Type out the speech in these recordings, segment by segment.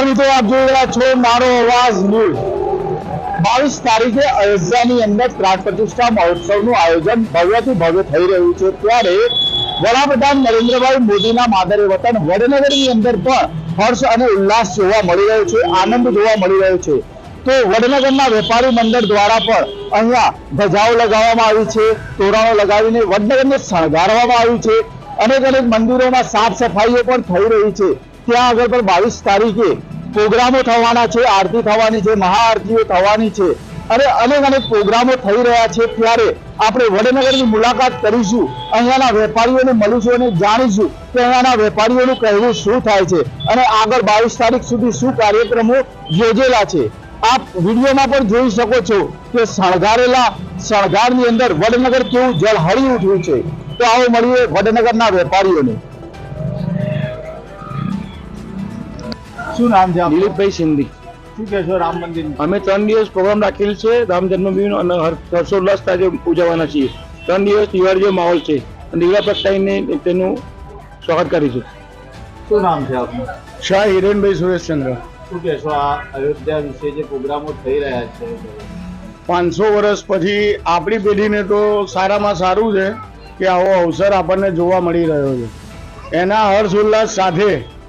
નમસ્કાર આપ જોઈ રહ્યા છો, મારો અવાજ ન્યૂઝ બાવીસ તારીખે અયોધ્યાની અંદર પ્રાણ પ્રતિષ્ઠા મહોત્સવનું આયોજન ભવ્યથી ભવ્ય થઈ રહ્યું છે. ત્યારે વડાપ્રધાન નરેન્દ્રભાઈ મોદીના માદરે વતન વડનગરની અંદર પણ હર્ષ અને ઉલ્લાસ જોવા મળી રહ્યો છે, આનંદ જોવા મળી રહ્યો છે. તો વડનગરના વેપારી મંડળ દ્વારા પણ અહીંયા ધજાઓ લગાવવામાં આવી છે, તોરણો લગાવીને વડનગરને શણગારવામાં આવ્યું છે. અનેક અનેક મંદિરોમાં સાફ સફાઈઓ પણ થઈ રહી છે. ત્યાં આગળ પણ બાવીસ તારીખે પ્રોગ્રામો થવાના છે, આરતી થવાની છે, મહાઆરતીઓ થવાની છે. અને અનેક અનેક પ્રોગ્રામો થઈ રહ્યા છે ત્યારે આપણે વડનગરની મુલાકાત કરીશું, અહીંયાના વેપારીઓને મળીશું અને જાણીશું કે અહીંયાના વેપારીઓનું કહેવું શું થાય છે અને આગળ બાવીસ તારીખ સુધી શું કાર્યક્રમો યોજેલા છે. આપ વિડીયોમાં પણ જોઈ શકો છો કે શણગારેલા શણગારની અંદર વડનગર કેવું જળહળી ઉઠ્યું છે. તો આવો મળીએ વડનગરના વેપારીઓને. શું નામ છે આપનું? દિલીપભાઈ સિંધી. શું કહેશો રામ મંદિર? અમે ત્રણ દિવસ પ્રોગ્રામ રાખેલ છે રામ જન્મભૂમિ અને હર- હર્ષોલ્લાસ સાથે ઉજવવાના છીએ. ત્રણ દિવસ દિવાળી જેવો માહોલ છે અને દીવા પ્રગટાઈને તેનું સ્વાગત કરીશું. શું નામ છે આપનું? શાહ હિરેનભાઈ સુરેશચંદ્ર. શું કહેશો આ અયોધ્યા વિશે જે પ્રોગ્રામો થઈ રહ્યા છે? પાંચસો વર્ષ પછી આપણી પેઢીને તો સારામાં સારું છે કે આવો અવસર આપણને જોવા મળી રહ્યો છે. એના હર્ષ ઉલ્લાસ સાથે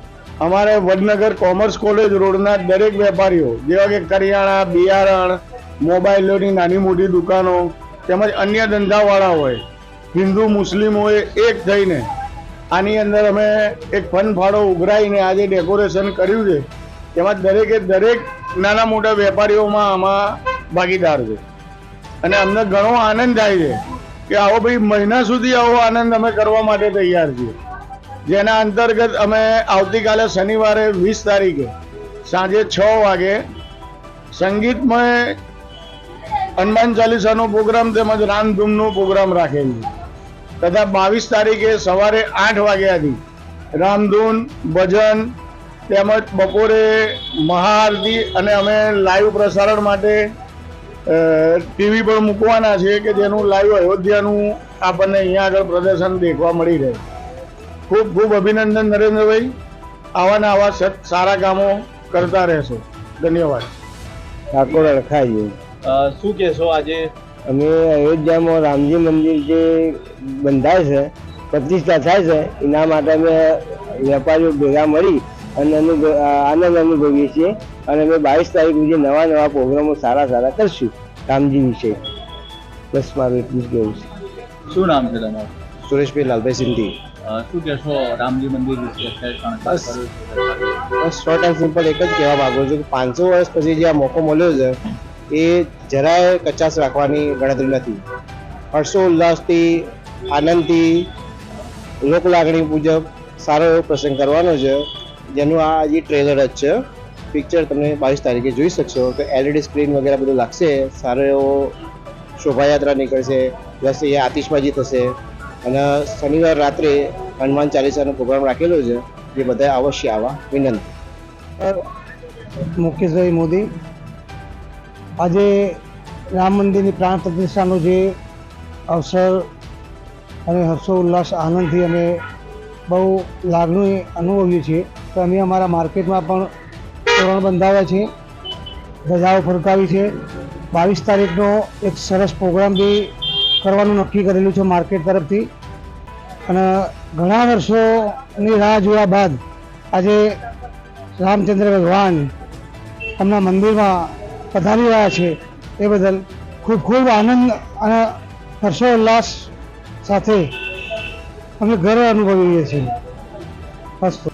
અમારે વડનગર કોમર્સ કોલેજ રોડના દરેક વેપારીઓ, જેવા કે કરિયાણા, બિયારણ મોબાઈલોની નાની મોટી દુકાનો, તેમજ અન્ય ધંધાવાળા હોય, હિન્દુ, મુસ્લિમ હોય, એક થઈને આની અંદર અમે એક ફન ફાળો ઉઘરાઈને આજે ડેકોરેશન કર્યું છે. તેમાં દરેકે દરેક નાના મોટા વેપારીઓમાં આમાં ભાગીદાર છે. અને અમને ઘણો આનંદ થાય છે કે આવો ભાઈ મહિના સુધી આવો આનંદ અમે કરવા માટે તૈયાર છીએ. જેના અંતર્ગત અમે આવતીકાલે શનિવારે વીસ તારીખે સાંજે છ વાગે સંગીતમય હનુમાન ચાલીસાનો પ્રોગ્રામ તેમજ રામધૂમનો પ્રોગ્રામ રાખેલ છે. તથા બાવીસ તારીખે સવારે આઠ વાગ્યાથી રામધૂન ભજન તેમજ બપોરે મહાઆરતી અને અમે લાઈવ પ્રસારણ માટે ટીવી પર મૂકવાના છે કે જેનું લાઈવ અયોધ્યાનું આપણને અહીંયા આગળ પ્રદર્શન દેખવા મળી રહે. ખૂબ ખૂબ અભિનંદન નરેન્દ્રભાઈ. આવા ને આવા સારા કામો કરતા રહેશો. ધન્યવાદ. ઠાકોર અડખાઈએ. શું કહેશો આજે? અમે અયોધ્યામાં રામજી મંદિર જે બંધાય છે પ્રતિષ્ઠા થાય છે એના માટે અમે વેપારીઓ ભેગા મળી અને અનુભવ આનંદ અનુભવીએ છીએ. અને અમે બાવીસ તારીખ સુધી નવા નવા પ્રોગ્રામો સારા સારા કરશું રામજી વિશે. બસ મારું એટલું જ કહેવું છે. શું નામ છે તમારું? સુરેશભાઈ લાલભાઈ સિંધી. શું કહેશો? રામજી મંદિર વિશે બસ. બસ શોર્ટ એન્ડ સિમ્પલ એક જ કહેવા માંગુ છું કે પાંચસો વર્ષ પછી જે આ મોકો મળ્યો છે એ જરાય કચાશ રાખવાની ગણતરી નથી. હર્ષો ઉલ્લાસથી આનંદથી લોક લાગણી મુજબ સારો એવો પ્રસંગ કરવાનો છે જેનું આ હજી ટ્રેલર જ છે પિક્ચર તમે બાવીસ તારીખે જોઈ શકશો કે એલઈડી સ્ક્રીન વગેરે બધું લાગશે સારો એવો શોભાયાત્રા નીકળશે પ્લસ એ આતિશબાજી થશે અને શનિવાર રાત્રે હનુમાન ચાલીસાનો પ્રોગ્રામ રાખેલો છે જે બધા અવશ્ય આવા વિનંતી. મુકેશભાઈ મોદી, આજે રામ મંદિરની પ્રાણ પ્રતિષ્ઠાનો જે અવસર અને હર્ષો ઉલ્લાસ આનંદથી અમે બહુ લાગણી અનુભવીએ છીએ. તો અમે અમારા માર્કેટમાં પણ તોરણ બંધાવ્યા છે ધજાઓ ફરકાવી છે. બાવીસ તારીખનો એક સરસ પ્રોગ્રામ બી કરવાનું નક્કી કરેલું છે માર્કેટ તરફથી. અને ઘણા વર્ષોની રાહ જોયા બાદ આજે રામચંદ્ર ભગવાન એમના મંદિરમાં પધારી રહ્યા છે એ બદલ ખૂબ ખૂબ આનંદ અને હર્ષોલ્લાસ સાથે અમે ગર્વ અનુભવીએ છીએ. અસ્તુ